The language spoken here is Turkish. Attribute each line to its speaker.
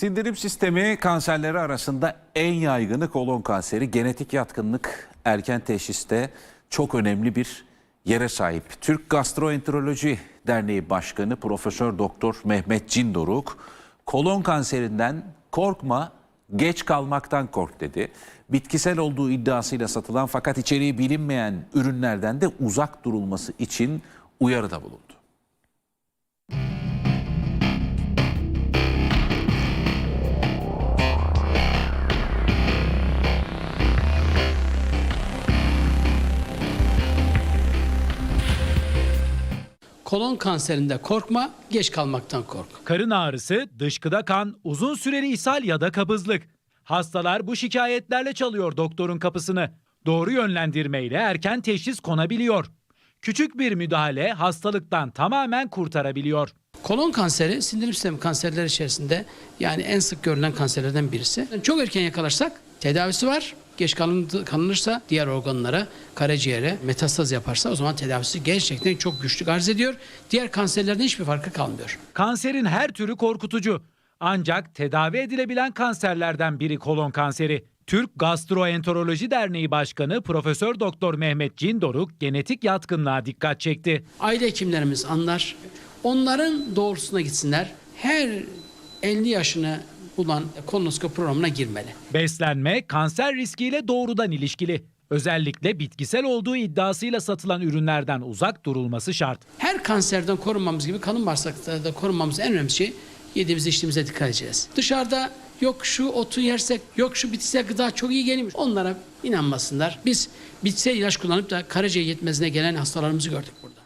Speaker 1: Sindirim sistemi kanserleri arasında en yaygını kolon kanseri. Genetik yatkınlık erken teşhiste çok önemli bir yere sahip. Türk Gastroenteroloji Derneği Başkanı Profesör Doktor Mehmet Cindoruk kolon kanserinden korkma, geç kalmaktan kork dedi. Bitkisel olduğu iddiasıyla satılan fakat içeriği bilinmeyen ürünlerden de uzak durulması için uyarıda bulundu.
Speaker 2: Kolon kanserinde korkma, geç kalmaktan kork.
Speaker 3: Karın ağrısı, dışkıda kan, uzun süreli ishal ya da kabızlık. Hastalar bu şikayetlerle çalıyor doktorun kapısını. Doğru yönlendirmeyle erken teşhis konabiliyor. Küçük bir müdahale hastalıktan tamamen kurtarabiliyor.
Speaker 2: Kolon kanseri sindirim sistemi kanserleri içerisinde yani en sık görülen kanserlerden birisi. Çok erken yakalarsak tedavisi var. Geç kalın- kalınırsa diğer organlara, karaciğere metastaz yaparsa o zaman tedavisi gerçekten çok güçlük arz ediyor. Diğer kanserlerden hiçbir farkı kalmıyor.
Speaker 3: Kanserin her türü korkutucu. Ancak tedavi edilebilen kanserlerden biri kolon kanseri. Türk Gastroenteroloji Derneği Başkanı Profesör Doktor Mehmet Cindoruk genetik yatkınlığa dikkat çekti.
Speaker 2: Aile hekimlerimiz anlar. Onların doğrultusuna gitsinler. Her 50 yaşını bulan kolonoskopi programına girmeli.
Speaker 3: Beslenme kanser riskiyle doğrudan ilişkili. Özellikle bitkisel olduğu iddiasıyla satılan ürünlerden uzak durulması şart.
Speaker 2: Her kanserden korunmamız gibi kalın bağırsakta da korunmamız en önemli şey yediğimiz içtiğimize dikkat edeceğiz. Dışarıda yok şu otu yersek, yok şu bitkisel gıda çok iyi gelmiş. Onlara inanmasınlar. Biz bitkisel ilaç kullanıp da karaciğer yetmezliğine gelen hastalarımızı gördük burada.